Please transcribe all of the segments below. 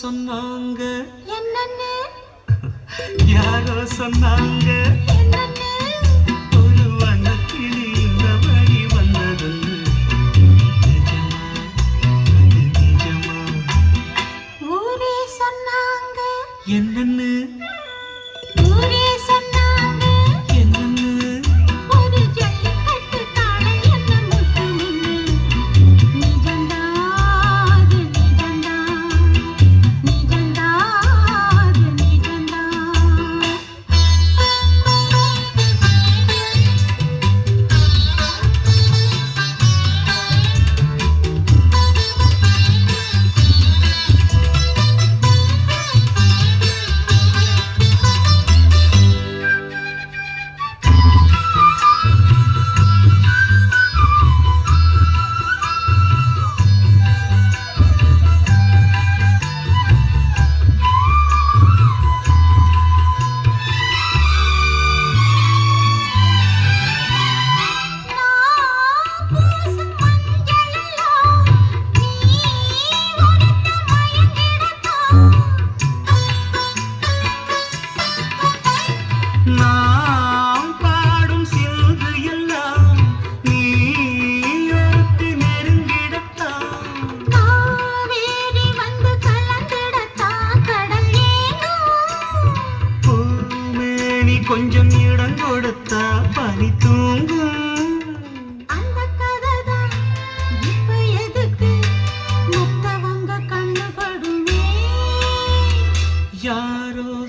சொன்னாங்க? யாரோ சொன்னாங்க? ஒரு வண்ணக்கிளி இந்த வழி வந்தது. ஊரே சொன்னாங்க. என்னன்னு?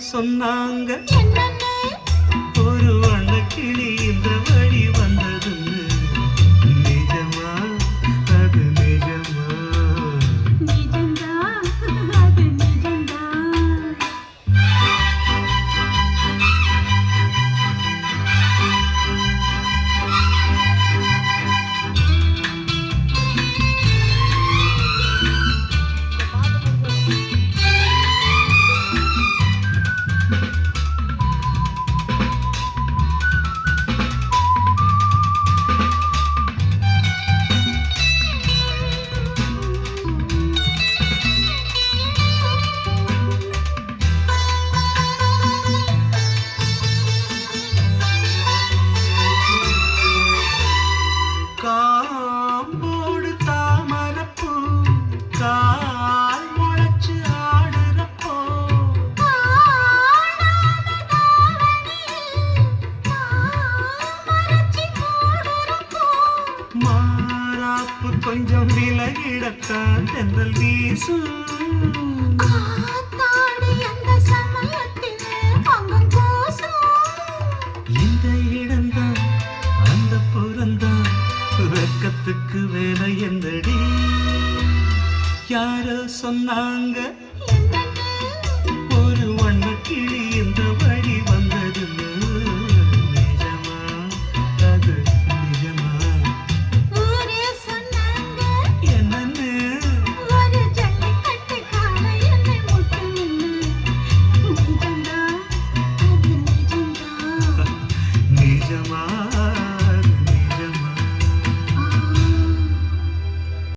சொன்னாங்க. ஒரு வண்ணக்கிளி இந்த கொஞ்சம் விலகிடத்தான் தென்றல் வீசும். இந்த இடம்தான் அந்த புறந்தான் வெக்கத்துக்கு வேலை என்னடி? யாரோ சொன்னாங்க